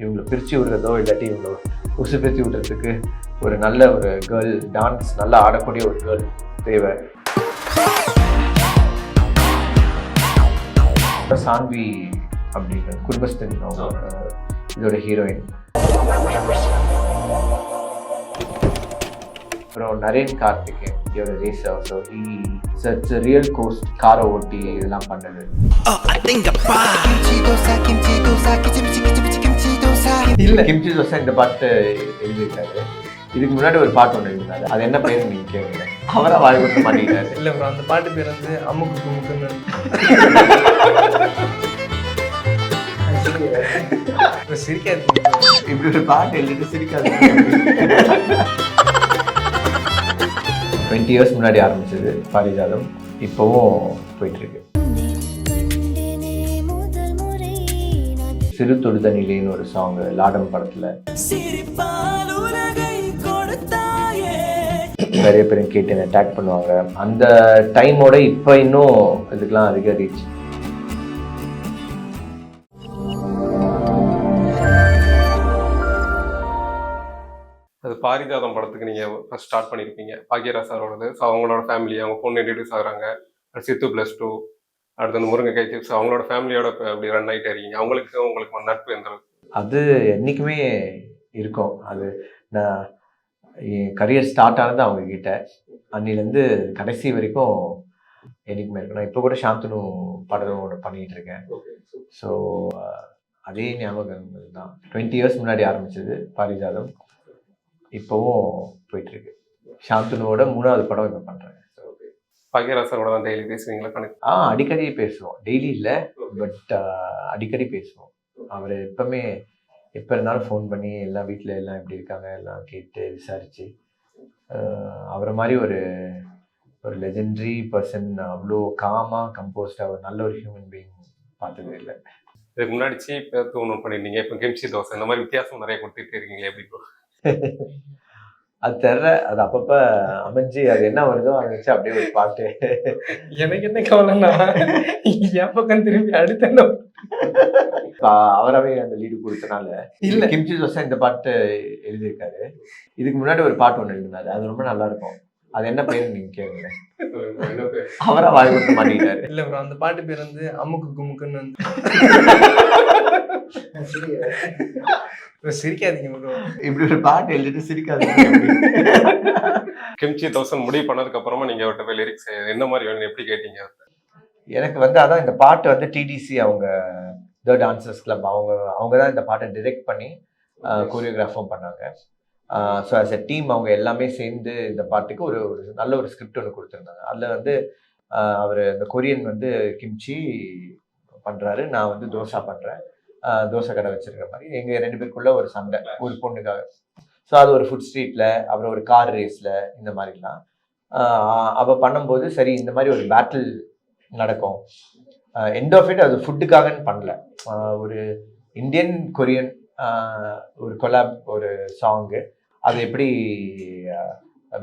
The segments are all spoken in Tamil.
இவங்களை பிரித்து விடுறதோ இல்லாட்டி இவங்களை உசு பிரித்து விடுறதுக்கு ஒரு நல்ல ஒரு கேர்ள் டான்ஸ் நல்லா ஆடக்கூடிய ஒரு கேர்ள் தேவை. சான்வி அப்படிங்கிற குடும்பஸ்தன் அவங்க இதோட ஹீரோயின் அப்புறம் நரேன் கார்த்திகேயன் இதோட racer so he it's real ghost காரை ஓட்டி இதெல்லாம் பண்ணது. இல்ல. கிம்ச்சி தோசை இந்த பாட்டு எழுதியிருக்காரு. இதுக்கு முன்னாடி ஒரு பாட்டு ஒன்று எழுதினாரு அது என்ன பேர் நீங்க கேட்கல அவரா வாய் கொடுத்து மாட்டிக்கிட்டாரு. இல்ல ப்ரோ அந்த பாட்டு பேர் வந்து அம்முக்கு குமுக்குன்னு bro. இப்படி ஒரு பாட்டு எழுதிட்டு சிரிக்காது. டுவெண்ட்டி இயர்ஸ் முன்னாடி ஆரம்பிச்சது பாரிஜாதம். இப்போவும் போயிட்டு சிறு தொடுதனிலேன்னு ஒரு சாங் லாடம் படத்துல. நிறைய பேர் கேட்டு என்ன அட்டாக் பண்ணுவாங்க. அந்த டைமோட இப்போ இன்னும் இதுக்கெல்லாம் அதிக ரீச் அது பாரிஜாதம் படத்துக்கு நீங்க ஃபர்ஸ்ட் ஸ்டார்ட் பண்ணியிருப்பீங்க பாக்யராஜ் சாரோடது. ஸோ அவங்களோட ஃபேமிலி அவங்க பொண்ணு இன்ட்ரடியூஸ் ஆகுறாங்க. சித்து ப்ளஸ் டூ அடுத்து வந்து முருங்கை சிப்ஸ் அவங்களோட ஃபேமிலியோட அப்படி ரன் ஆகிட்டே இருக்கீங்க. அவங்களுக்கு உங்களுக்கு நட்பு எந்த அளவுக்கு? அது என்றைக்குமே இருக்கும். அது நான் என் கரியர் ஸ்டார்ட் ஆனது அவங்க கிட்ட அன்னிலேருந்து கடைசி வரைக்கும் என்றைக்குமே இருக்கும். நான் இப்போ கூட சாந்தனு படம் ஒன்று பண்ணிட்டு இருக்கேன். ஸோ அதே ஞாபகங்கள் தான். டுவெண்ட்டி இயர்ஸ் முன்னாடி ஆரம்பிச்சது பாரிஜாதம். இப்போவும் போயிட்டு இருக்கு. சாந்தனுவோட மூணாவது படம் இப்போ பண்ணுறேன் பாக்யராஜ் சாரோட தான் டெய்லி பேசுவீங்களா? கணக்கு. ஆ அடிக்கடி பேசுவோம். டெய்லி இல்லை பட் அடிக்கடி பேசுவோம். அவர் எப்பவுமே எப்போ இருந்தாலும் ஃபோன் பண்ணி எல்லாம் வீட்டில் எல்லாம் எப்படி இருக்காங்க எல்லாம் கேட்டு விசாரித்து அவரை மாதிரி ஒரு ஒரு லெஜெண்டரி பர்சன் அவ்வளோ காமாக கம்போஸ்டாக ஒரு நல்ல ஒரு ஹியூமன் பீயிங் பார்த்ததே இல்லை. இதுக்கு முன்னாடி சீப் ஒன்று பண்ணியிருந்தீங்க. இப்போ கிம்ச்சி தோசை இந்த மாதிரி வித்தியாசம் நிறைய கொடுத்துட்டே இருக்கீங்களே எப்படி? அது தெரில. அது அப்பப்போ அமைஞ்சு அது என்ன வருதோ அதை வச்சு அப்படியே ஒரு பாட்டு எனக்கு என்ன கவலைன்னா என் பக்கம் திரும்பி அடுத்த அவராவே அந்த லீடு கொடுத்தனால இல்ல. கிம்ச்சி தோசை இந்த பாட்டு எழுதியிருக்காரு. இதுக்கு முன்னாடி ஒரு பாட்டு ஒன்று எழுதினாரு. அது ரொம்ப நல்லா இருக்கும். அது என்ன பேர் நீங்க கேளுங்க? அவரா வாய் கொடுத்து மாட்டிக்கிட்டாரு இல்ல ப்ரோ அந்த பாட்டு பேர் வந்து அம்முக்கு குமுக்குன்னு சிரிக்காதீங்க இப்படி ஒரு பாட்டு எழுதிட்டு சிரிக்காது கிம்ச்சி தோசை முடிவு பண்ணதுக்கு அப்புறமா நீங்க அவர்கிட்ட போய் லிரிக்ஸ் என்ன மாதிரி வேணும் எப்படி கேட்டீங்க எனக்கு வந்து அதான் இந்த பாட்டு வந்து டிடிசி அவங்க த டான்சர்ஸ் கிளப் அவங்க அவங்க தான் இந்த பாட்டை டிரெக்ட் பண்ணி கோரியோகிராஃபும் பண்ணாங்க. ஸோ ஆஸ் எ டீம் அவங்க எல்லாமே சேர்ந்து இந்த பாட்டுக்கு ஒரு ஒரு நல்ல ஒரு ஸ்கிரிப்ட் ஒன்று கொடுத்துருந்தாங்க. அதில் வந்து அவர் இந்த கொரியன் வந்து கிம்ச்சி பண்ணுறாரு நான் வந்து தோசா பண்ணுறேன் தோசை கடை வச்சிருக்க மாதிரி எங்கள் ரெண்டு பேருக்குள்ள ஒரு சண்டை ஒரு பொண்ணுக்காக. ஸோ அது ஒரு ஃபுட் ஸ்ட்ரீட்டில் அப்புறம் ஒரு கார் ரேஸில் இந்த மாதிரிலாம். அவள் பண்ணும்போது சரி இந்த மாதிரி ஒரு பேட்டில் நடக்கும். எண்ட் ஆஃப் இட் அது ஃபுட்டுக்காகன்னு பண்ணல. ஒரு இந்தியன் கொரியன் ஒரு கொலாப் ஒரு சாங்கு அது எப்படி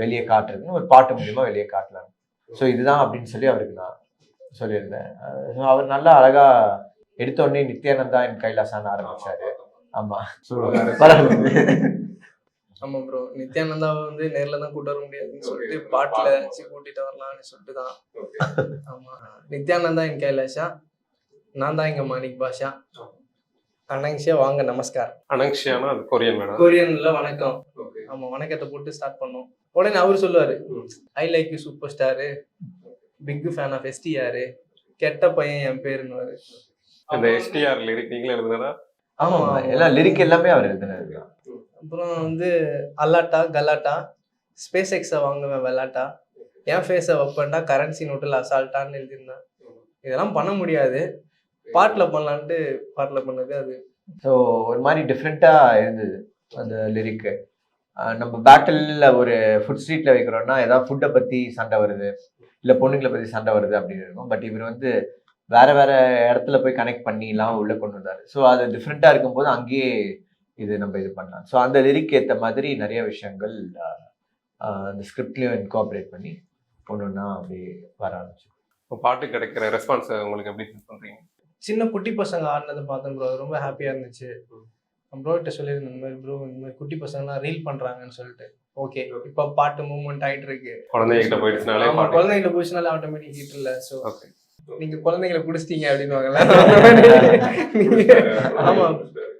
வெளியே காட்டுறதுன்னு ஒரு பாட்டு மூலியமா வெளியே காட்டலாம். ஸோ இதுதான் அப்படின்னு சொல்லி அவருக்கு நான் சொல்லியிருந்தேன். ஸோ அவர் நல்லா அழகா எடுத்த உடனே நித்யானந்தா என் கைலாசான்னு ஆரம்பிச்சாரு. ஆமா ஆமா. ப்ரோ நித்யானந்தாவை வந்து நேர்ல தான் கூட்டு வர முடியாதுன்னு சொல்லிட்டு பாட்டுல வச்சு கூட்டிட்டு வரலாம்னு சொல்லிட்டு தான். ஆமா. நித்யானந்தா என் கைலாஷா நான் தான் எங்க மாணிக் பாஷா. அனங்ஷியா வாங்க நமஸ்கார். அனங்ஷியானா அது கொரியன் மேடம்? கொரியன்ல வணக்கம். ஆமா வணக்கத்தை போட்டு ஸ்டார்ட் பண்ணோம். உடனே அவர் சொல்லுவாரு I like you super star big fan of STR கெட்ட பையன் என் பேருன்னு இந்த எஸ்டிஆர் லிரிக் நீங்களே எழுதுனதா? ஆமா எல்லாம் லிரிக் எல்லாமே அவர் எழுதுனது அப்புறம் வந்து அல்லாட்டா கலாட்டா ஸ்பேஸ் எக்ஸை வாங்குவேன் வெளாட்டா என் ஃபேஸை வைப்பேன்டா கரன்சி நோட்டில் அசால்ட்டான்னு எழுதியிருந்தேன். இதெல்லாம் பண்ண முடியாது. பாட்டில் பண்ணலான்ட்டு பாட்டில் பண்ணது அது. ஸோ ஒரு மாதிரி டிஃப்ரெண்ட்டாக இருந்தது அந்த லிரிக்கு நம்ம பேட்டிலில் ஒரு ஃபுட் ஸ்ட்ரீட்டில் வைக்கிறோம்னா ஏதாவது ஃபுட்டை பற்றி சண்டை வருது இல்லை பொண்ணுங்களை பற்றி சண்டை வருது அப்படின்னு இருக்கும். பட் இவர் வந்து வேற வேற இடத்துல போய் கனெக்ட் பண்ணிலாம் உள்ளே கொண்டு வந்தார். ஸோ அது டிஃப்ரெண்ட்டாக இருக்கும்போது அங்கேயே இது நம்ம இது பண்ணலாம். ஸோ அந்த லிரிக் ஏற்ற மாதிரி நிறைய விஷயங்கள் அந்த ஸ்கிரிப்ட்லேயும் இன்கார்பரேட் பண்ணி ஒன்று ஒன்றா அப்படி வர ஆரம்பிச்சு இப்போ பாட்டு கிடைக்கிற ரெஸ்பான்ஸ் உங்களுக்கு எப்படி ஃபீல் பண்றீங்க? சின்ன குட்டி பசங்க ஆடினதை பார்த்தேன் ப்ரோ ரொம்ப ஹாப்பியாக இருந்துச்சு. ப்ரோ கிட்ட சொல்லியிருந்தேன் இந்த மாதிரி ப்ரோ இந்த மாதிரி குட்டி பசங்கலாம் ரீல் பண்றாங்கன்னு சொல்லிட்டு. ஓகே இப்போ பாட்டு மூவ்மெண்ட் ஆயிட்டு இருக்கு. குழந்தைகிட்ட போயிடுச்சுனாலே குழந்தைங்களை போச்சுனால ஆட்டோமேட்டிக் ஹிட் இல்ல. ஸோ ஓகே நீங்க குழந்தைங்களை பிடிச்சிட்டீங்க அப்படின்னுவாங்கல்ல? ஆமா.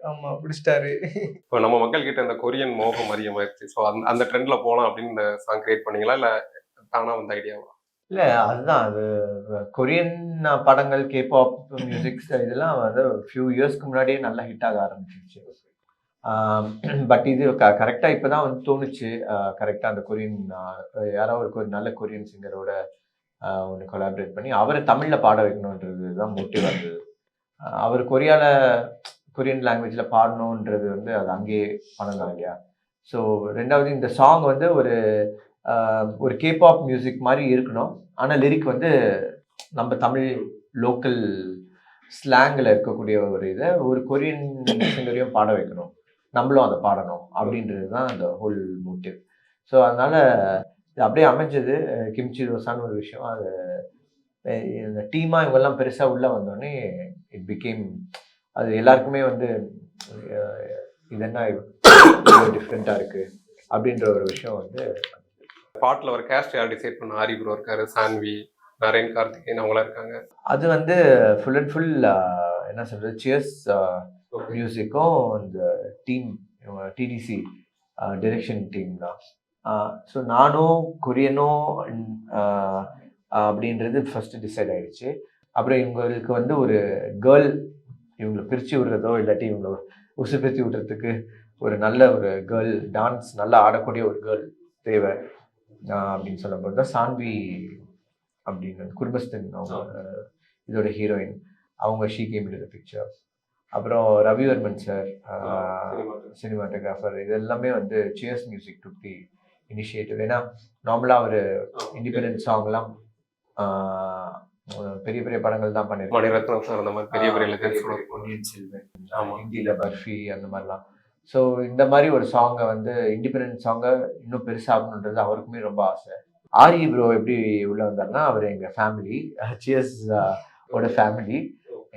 ஆமா பிடிச்சிட்டாரு. இப்போ நம்ம மக்கள் கிட்ட இந்த கொரியன் மோகம் அதிகமாயிருச்சு ஸோ அந்த அந்த ட்ரெண்ட்ல போகலாம் அப்படின்னு இந்த சாங் கிரியேட் பண்ணீங்களா? இல்ல தானா வந்த ஐடியாவா இல்ல அதுதான். அது கொரியன் படங்கள் கேபாப் மியூசிக்ஸ் இதெல்லாம் வந்து ஃபியூ இயர்ஸ்க்கு முன்னாடியே நல்லா ஹிட் ஆக ஆரம்பிச்சிருச்சு. பட் இது கரெக்டாக இப்போ தான் வந்து தோணுச்சு. கரெக்டாக அந்த கொரியன் யாரோ ஒரு கொ- நல்ல கொரியன் சிங்கரோட ஒன்று கொலாபரேட் பண்ணி அவரை தமிழில் பாட வைக்கணுன்றது தான் மோட்டிவ் இருந்தது அவர் கொரியால கொரியன் லாங்குவேஜில் பாடணுன்றது வந்து அது அங்கேயே பண்ணலாம் இல்லையா? ஸோ ரெண்டாவது இந்த சாங் வந்து ஒரு ஒரு கேபாப் மியூசிக் மாதிரி இருக்கணும். ஆனால் லிரிக் வந்து நம்ம தமிழ் லோக்கல் ஸ்லாங்கில் இருக்கக்கூடிய ஒரு இதை ஒரு கொரியன் சிங்கரையும் பாட வைக்கணும். நம்மளும் அதை பாடணும் அப்படின்றது தான் அந்த ஹோல் மோட்டிவ் ஸோ அதனால் அப்படியே அமைஞ்சது. கிம்ச்சி தோசான்னு ஒரு விஷயம். அது இந்த டீமாக இவங்கெல்லாம் பெருசாக உள்ளே வந்தோடனே இட் பிகேம் அது எல்லாருக்குமே வந்து இது என்ன டிஃப்ரெண்ட்டாக இருக்குது அப்படின்ற ஒரு விஷயம் வந்து பாட்டுல ஒரு கேஸ்ட் யார் டிசைட் பண்ண? ஆரி ப்ரோ இருக்காரு சான்வி நரேன் கார்த்திகேயன் அவங்களாம் இருக்காங்க. அது வந்து ஃபுல் அண்ட் ஃபுல் என்ன சொல்கிறது சியர்ஸ் மியூசிக்கும் இந்த டீம் டிடிசி டிரெக்ஷன் டீம் தான். ஸோ நானும் கொரியனும் ஆஹ், அப்படின்றது ஃபர்ஸ்ட் டிசைட் ஆயிடுச்சு. அப்புறம் இவங்களுக்கு வந்து ஒரு கேர்ள் இவங்களை பிரித்து விடுறதோ இல்லாட்டி இவங்களை உசுப்பேத்தி விடுறதுக்கு ஒரு நல்ல ஒரு கேர்ள் டான்ஸ் நல்லா ஆடக்கூடிய ஒரு கேர்ள் தேவை அப்படின்னு சொல்லும்போது தான் சான்வி அப்படின்னு குடும்பஸ்தன் அவங்க இதோட ஹீரோயின் அவங்க ஷீ கேம் டு பிக்சர் அப்புறம் ரவிவர்மன் சார் சினிமாட்டோகிராஃபர். இது எல்லாமே வந்து Cheers music to the initiative ஏன்னா நார்மலாக ஒரு இண்டிபெண்டன்ட் சாங்லாம் பெரிய பெரிய படங்கள் தான் பண்ணிருக்கோம் மணிரத்னம் சார் அந்த மாதிரி பெரிய பெரிய பொன்னியின் செல்வன். ஹிந்தியில பர்ஃபி அந்த மாதிரிலாம். ஸோ இந்த மாதிரி ஒரு சாங்கை வந்து இண்டிபெண்டன்ட் சாங்கை இன்னும் பெருசாகணுன்றது அவருக்குமே ரொம்ப ஆசை. ஆரி ப்ரோ எப்படி உள்ள வந்தாருன்னா அவர் எங்க ஃபேமிலி சியர்ஸ் ஓட ஃபேமிலி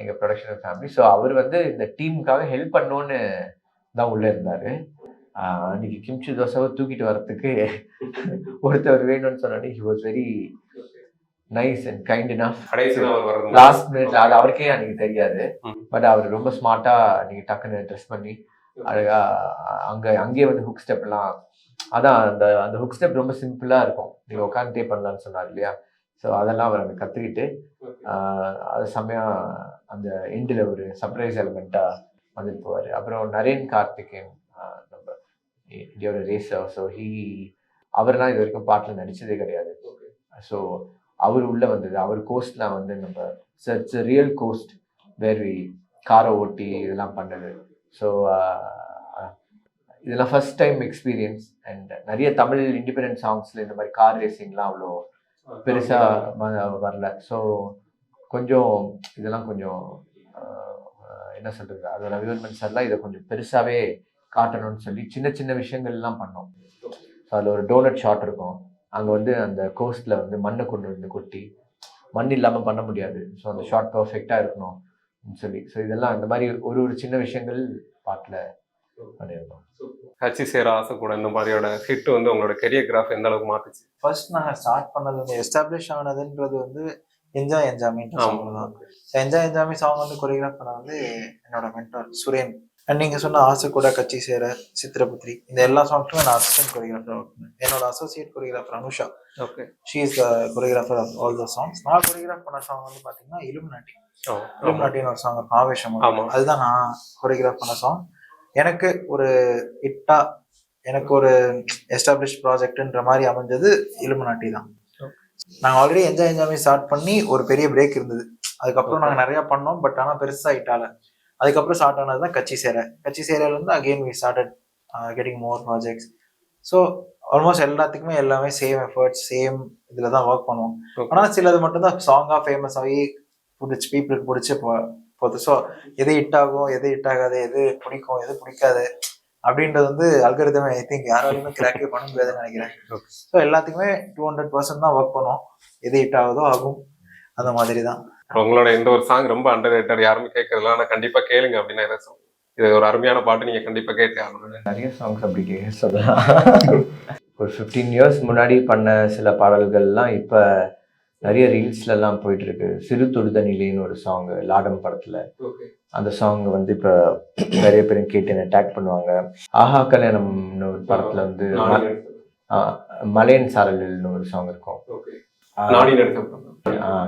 எங்க ப்ரொடக்ஷன் ஃபேமிலி ஸோ அவர் வந்து இந்த டீமுக்காக ஹெல்ப் பண்ணோன்னு தான் உள்ள இருந்தாரு. ஆஹ் அன்னைக்கு கிம்ச்சி தோசாவை தூக்கிட்டு வர்றதுக்கு ஒருத்தர் வேணும்னு சொன்னாடி he was very nice and kind last மினிட்ல அது அவருக்கே அன்னைக்கு தெரியாது. பட் அவர் ரொம்ப ஸ்மார்ட்டா நீங்க டக்குன்னு ட்ரெஸ் பண்ணி அழகா அங்க அங்கேயே வந்து ஹுக் ஸ்டெப் எல்லாம் அதான் அந்த அந்த ஹுக் ஸ்டெப் ரொம்ப சிம்பிளா இருக்கும். நீங்க உட்காந்துட்டே பண்ணலாம்னு சொன்னார் இல்லையா? ஸோ அதெல்லாம் அவர் அங்க கத்துக்கிட்டு ஆஹ், அது செம்மையா அந்த எண்டில் ஒரு சர்ப்ரைஸ் எலிமெண்ட்டா வந்துட்டு போவார். அப்புறம் நரேன் கார்த்திகேயன். நம்ம இந்தியாவோட ரேசர் ஸோ ஹீ அவர்லாம் இது வரைக்கும் பாட்டில் நடிச்சதே கிடையாது. ஸோ அவர் உள்ள வந்தது அவர் கோஸ்ட்லாம் வந்து நம்ம it's real ghost where we காரை ஓட்டி இதெல்லாம் பண்ணது. ஸோ இதெல்லாம் first time experience and Tamil தமிழ் இண்டிபெண்டன்ட் சாங்ஸ்ல இந்த மாதிரி கார் ரேசிங்லாம் அவ்வளோ பெருசா வ- வரல. ஸோ கொஞ்சம் இதெல்லாம் கொஞ்சம் ஆஹ், என்ன சொல்றது அது ரவிவர்மன் சார்லாம் இதை கொஞ்சம் பெருசாவே காட்டணும்னு சொல்லி சின்ன சின்ன விஷயங்கள்லாம் பண்ணோம். ஸோ அதில் ஒரு டோனட் ஷாட் இருக்கும். அங்கே வந்து அந்த கோஸ்ட்ல வந்து மண்ணை கொண்டு வந்து கொட்டி மண் இல்லாமல் பண்ண முடியாது. ஸோ அந்த ஷாட் பர்ஃபெக்டாக இருக்கணும் ன்னு சொல்லி. ஸோ இதெல்லாம் இந்த மாதிரி ஒரு ஒரு சின்ன விஷயங்கள் பாட்டில் பண்ணியிருந்தோம். ஹச்சி சேர ஆசை கூட இந்த மாதிரியோட ஹிட் வந்து உங்களோட கெரியர் கிராஃப் எந்த அளவுக்கு மாத்துச்சு? ஃபர்ஸ்ட் நாங்கள் ஸ்டார்ட் பண்ணது வந்து எஸ்டாப்ளிஷ் ஆனதுன்றது வந்து என்ஜாய் என்ஜாமின்ற சாங் தான். என்ஜாய் என்ஜாமி சாங் வந்து கொரியோகிராஃப் பண்ண வந்து என்னோட மென்டார் சுரேன் அண்ட் நீங்கள் சொன்ன ஆசை கூட கட்சி சேர சித்திரபுத்ரி இந்த எல்லா சாங்ஸுமே நான் அசிஸ்டன்ட் கொரியோகிராஃபர் ஒர்க் என்னோட associate choreographer Anusha. Okay she is choreographer of all the songs நான் கொரியோகிராஃப் பண்ண சாங் வந்து பார்த்தீங்கன்னா இலும் நாட்டி இலும் நாட்டின்னு ஒரு சாங் ஆவேசம் ஆமா. அதுதான் நான் கொரியோகிராஃப் பண்ண சாங் எனக்கு ஒரு இட்டா எனக்கு ஒரு எஸ்டாப்ளிஷ் ப்ராஜெக்ட்ன்ற மாதிரி அமைஞ்சது இலுமினாட்டி தான். நாங்கள் ஆல்ரெடி என்ஜாய் என்ஜாய் ஸ்டார்ட் பண்ணி ஒரு பெரிய பிரேக் இருந்தது. அதுக்கப்புறம் நாங்கள் நிறைய பண்ணோம் பட் ஆனால் பெருசா இட்டால அதுக்கப்புறம் ஸ்டார்ட் ஆனது தான் கட்சி சேர. கட்சி சேரையிலேருந்து again we started getting more projects so almost எல்லாத்துக்குமே எல்லாமே சேம் எஃபர்ட்ஸ் சேம் இதில் தான் ஒர்க் பண்ணுவோம். ஆனால் சிலது மட்டும் தான் சாங்காக ஃபேமஸ் ஆகி பிடிச்சி பீப்புளுக்கு பிடிச்சி போ போகுது. ஸோ எது ஹிட் ஆகும் எது ஹிட் ஆகாது எது பிடிக்கும் எது பிடிக்காது அப்படின்றது வந்து அல்கரிதமே ஐ திங்க் யாராலையுமே கிராக்கே பண்ண முடியாதுன்னு நினைக்கிறேன். ஸோ எல்லாத்துக்குமே டூ ஹண்ட்ரட் பர்சன்ட் தான் ஒர்க் பண்ணுவோம். எது ஹிட் ஆகுதோ ஆகும். அந்த மாதிரி தான் உங்களோட இந்த ஒரு சாங் ரொம்ப அண்டர் ரேட்டட் யாருமே கேட்கறதுல ஆனா கண்டிப்பா கேளுங்க அப்படின்னு ஏதாவது இது ஒரு அருமையான பாட்டு. நீங்க கண்டிப்பா கேட்டே ஆகணும். நிறைய சாங்ஸ் அப்படி கேட்க சொல்லலாம் ஒரு ஃபிஃப்டீன் இயர்ஸ் முன்னாடி பண்ண சில பாடல்கள்லாம் இப்போ நிறைய ரீல்ஸ்லலாம் போயிட்டு இருக்கு சிறு தொடுதனிலேன்னு ஒரு சாங் லாடம் படத்துல. அந்த சாங் வந்து இப்போ நிறைய பேரும் கேட்டு என்ன டேக் பண்ணுவாங்க. ஆஹா கல்யாணம்னு ஒரு படத்துல வந்து மலையன் சாரல்னு ஒரு சாங் இருக்கும்.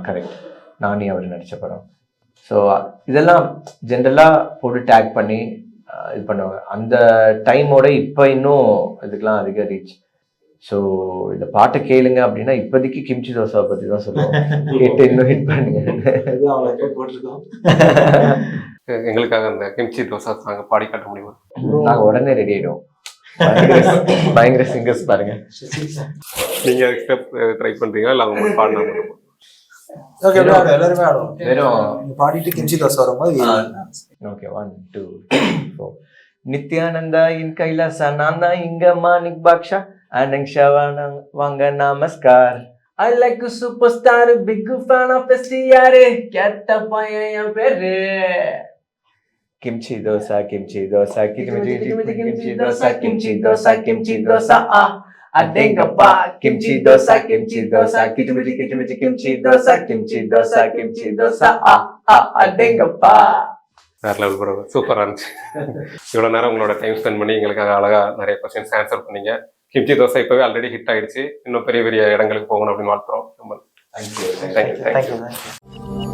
கரெக்ட் நானி அவர் நடித்த படம். ஸோ இதெல்லாம் ஜென்ரலாக போட்டு டேக் பண்ணி இது பண்ணுவாங்க. அந்த டைமோட இப்போ இன்னும் இதுக்கெல்லாம் அதிக ரீச் ஸோ இந்த பாட்டை கேளுங்க அப்படின்னா இப்போதைக்கு கிம்ச்சி தோசாவை பற்றி தான் சொல்லுவோம். கேட்டு இன்னும் ஹிட் பண்ணுங்க. எங்களுக்காக அந்த கிம்ச்சி தோசை சாங்க பாடி காட்ட முடியுமா? நாங்கள் உடனே ரெடி ஆயிடுவோம். பயங்கர சிங்கர்ஸ் பாருங்க. நீங்க ஸ்டெப் ட்ரை பண்றீங்களா? இல்ல அவங்க பாடினா எல்லாருமே ஆடுவோம் வெறும் பாடிட்டு கிம்ச்சி தோசை வரும்போது okay one two four Nithyananda in Kailasa நான் தான் இங்க மாணிக் பாக்ஷா அனங் ஷவானா வாங்க நமஸ்கார் I like super star big fan of STR கெட்ட பையன் என் பேரு கிம்ச்சி தோசா கிம்ச்சி தோசா கிச்மிச்சி கிச்மிச்சி kimchi dosa kimchi dosa kimchi dosa ஆ அடேங்கப்பா கிம்ச்சி தோசா கிம்ச்சி தோசா கிச்மிச்சி கிச்மிச்சி kimchi dosa kimchi dosa kimchi dosa. அடேங்கப்பா. வேற லெவல் ப்ரோ சூப்பரா இருந்துச்சு. இவ்வளவு நேரம் உங்களோட டைம் ஸ்பெண்ட் பண்ணி எங்களுக்காக அழகா நிறைய கொஸ்டின்ஸ் ஆன்சர் பண்ணீங்க. கிம்ச்சி தோசை இப்பவே ஆல்ரெடி ஹிட் ஆயிடுச்சு. இன்னும் பெரிய பெரிய இடங்களுக்கு போகணும் அப்படின்னு வாழ்த்துறோம். ரொம்ப தேங்க்யூ தேங்க்யூ தேங்க்யூ